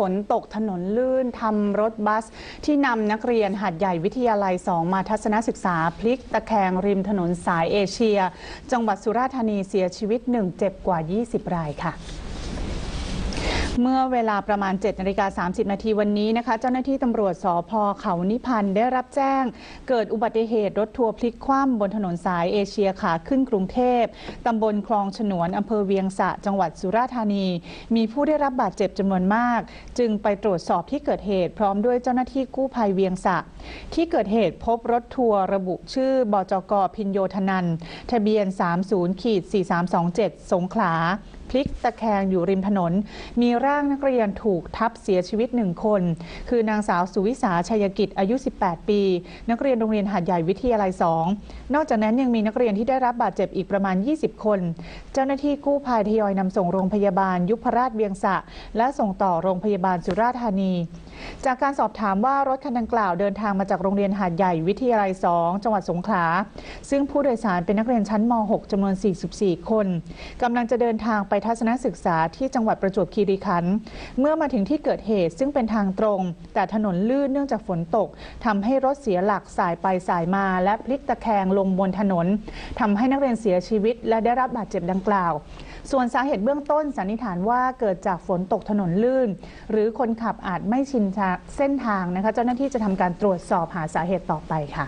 ฝนตกถนนลื่นทำรถบัส ที่นำนักเรียนหัดใหญ่วิทยาลัย 2 มาทัศนศึกษาพลิกตะแคงริมถนนสายเอเชีย จังหวัดสุราษฎร์ธานีเสียชีวิตหนึ่งเจ็บกว่า 20 รายค่ะ เมื่อเวลาประมาณ7นาฬิกา30 นาทีวันนี้นะคะ เจ้าหน้าที่ตำรวจสพเขานิพันธ์ได้รับแจ้ง เกิดอุบัติเหตุรถทัวร์พลิกคว่ำบนถนนสายเอเชียขาขึ้นกรุงเทพตำบลคลองฉนวนอำเภอเวียงสะจังหวัดสุราษฎร์ธานี มีผู้ได้รับบาดเจ็บจำนวนมาก จึงไปตรวจสอบที่เกิดเหตุพร้อมด้วยเจ้าหน้าที่กู้ภัยเวียงสะ ที่เกิดเหตุพบรถทัวร์ระบุชื่อบจกพินโยธนันท์ทะเบียน 30ขีด4327 สงขลา พลิกตะแคงอยู่ริมถนน มีร่างนักเรียนถูกทับเสียชีวิตหนึ่งคน คือนางสาวสุวิสาชัยกิจอายุ 18 ปี นักเรียนโรงเรียนหาดใหญ่วิทยาลัย 2 นอกจากนั้นยังมีนักเรียนที่ได้รับบาดเจ็บอีกประมาณ 20 คน เจ้าหน้าที่กู้ภัยทยอยนำส่งโรงพยาบาลยุพราชเวียงสะ และส่งต่อโรงพยาบาลสุราษฎร์ธานี จากการสอบถามว่ารถคันดังกล่าวเดินทางมาจากโรงเรียนหาดใหญ่วิทยาลัย 2 จังหวัดสงขลา ซึ่งผู้โดยสารเป็นนักเรียนชั้นม .6 จำนวน 44 คนกำลังจะเดินทางไปทัศนศึกษาที่จังหวัดประจวบคีรีขันธ์เมื่อมาถึงที่เกิดเหตุซึ่งเป็นทางตรง แต่ถนนลื่นเนื่องจากฝนตกทำให้รถเสียหลักสายไปสายมา และพลิกตะแคงลงบนถนนทำให้นักเรียนเสียชีวิต และได้รับบาดเจ็บดังกล่าว ส่วนสาเหตุเบื้องต้นสันนิษฐานว่าเกิดจากฝนตกถนนลื่น หรือคนขับอาจไม่ชินเส้นทางนะคะเจ้าหน้าที่จะทำการตรวจสอบหาสาเหตุต่อไปค่ะ